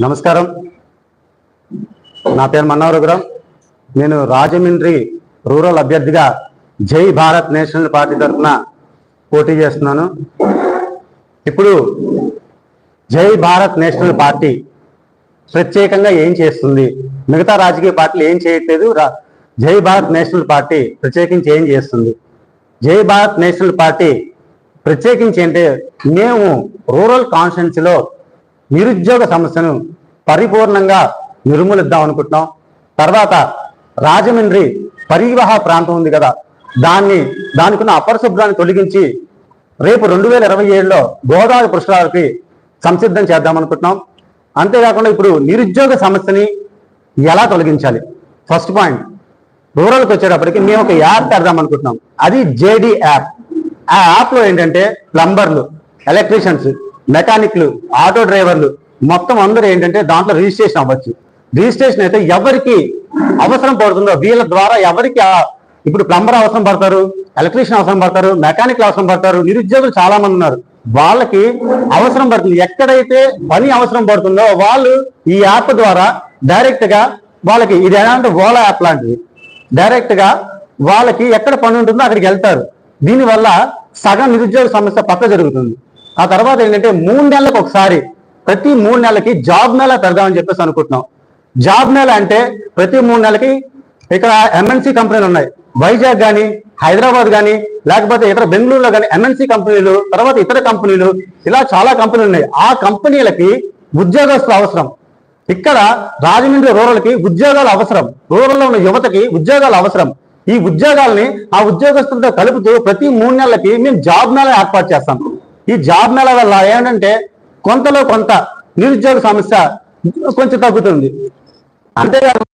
నమస్కారం. నా పేరు మన్నవరగురం నేను రాజమండ్రి రూరల్ అభ్యర్థిగా జై భారత్ నేషనల్ పార్టీ తరఫున పోటీ చేస్తున్నాను. ఇప్పుడు జై భారత్ నేషనల్ పార్టీ ప్రత్యేకంగా ఏం చేస్తుంది? మిగతా రాజకీయ పార్టీలు ఏం చేయట్లేదు. రా- జై భారత్ నేషనల్ పార్టీ ప్రత్యేకించి ఏం చేస్తుంది? జై భారత్ నేషనల్ పార్టీ ప్రత్యేకించి అంటే మేము రూరల్ కాన్స్టిట్యున్సీలో నిరుద్యోగ సమస్యను పరిపూర్ణంగా నిర్మూలిద్దాం అనుకుంటున్నాం. తర్వాత రాజమండ్రి పరివాహ ప్రాంతం ఉంది కదా దాన్ని దానికి ఉన్న అపరిశుభ్రాన్ని తొలగించి రేపు రెండు వేల ఇరవై ఏడులో గోదావరి పురుషులకి సంసిద్ధం చేద్దాం అనుకుంటున్నాం. అంతేకాకుండా ఇప్పుడు నిరుద్యోగ సమస్యని ఎలా తొలగించాలి? ఫస్ట్ పాయింట్ రూరల్కి వచ్చేటప్పటికి మేము ఒక యాప్ పెడదాం అనుకుంటున్నాం. అది జేడి యాప్. ఆ యాప్లో ఏంటంటే ప్లంబర్లు ఎలక్ట్రీషియన్స్ మెకానిక్లు ఆటో డ్రైవర్లు మొత్తం అందరూ ఏంటంటే దాంట్లో రిజిస్ట్రేషన్ అవ్వచ్చు. రిజిస్ట్రేషన్ అయితే ఎవరికి అవసరం పడుతుందో వీళ్ళ ద్వారా ఎవరికి ఇప్పుడు ప్లంబర్ అవసరం పడతారు ఎలక్ట్రీషియన్ అవసరం పడతారు మెకానిక్ అవసరం పడతారు నిరుద్యోగులు చాలా మంది ఉన్నారు. వాళ్ళకి అవసరం పడుతుంది. ఎక్కడైతే పని అవసరం పడుతుందో వాళ్ళు ఈ యాప్ ద్వారా డైరెక్ట్గా వాళ్ళకి ఇది ఎలాంటి ఓలా యాప్ లాంటిది. డైరెక్ట్గా వాళ్ళకి ఎక్కడ పని ఉంటుందో అక్కడికి వెళ్తారు. దీనివల్ల సగం నిరుద్యోగ సమస్య పక్క జరుగుతుంది. ఆ తర్వాత ఏంటంటే మూడు నెలలకు ఒకసారి ప్రతి మూడు నెలలకి జాబ్ మేళా పెడదామని చెప్పేసి అనుకుంటున్నాం. జాబ్ మేళా అంటే ప్రతి మూడు నెలలకి ఇక్కడ ఎంఎన్సీ కంపెనీలు ఉన్నాయి. వైజాగ్ కానీ హైదరాబాద్ కానీ లేకపోతే ఇతర బెంగళూరులో కానీ ఎంఎన్సీ కంపెనీలు తర్వాత ఇతర కంపెనీలు ఇలా చాలా కంపెనీలు ఉన్నాయి. ఆ కంపెనీలకి ఉద్యోగస్తులు అవసరం. ఇక్కడ రాజమండ్రి రూరల్కి ఉద్యోగాలు అవసరం. రూరల్లో ఉన్న యువతకి ఉద్యోగాలు అవసరం. ఈ ఉద్యోగాల్ని ఆ ఉద్యోగస్తులతో కలుపుతూ ప్రతి మూడు నెలలకి మేము జాబ్ మేళా ఏర్పాటు చేస్తాం. ఈ జాబ్ మేళ వల్ల ఏంటంటే కొంతలో కొంత నిరుద్యోగ సమస్య కొంచెం తగ్గుతుంది. అంతేకాదు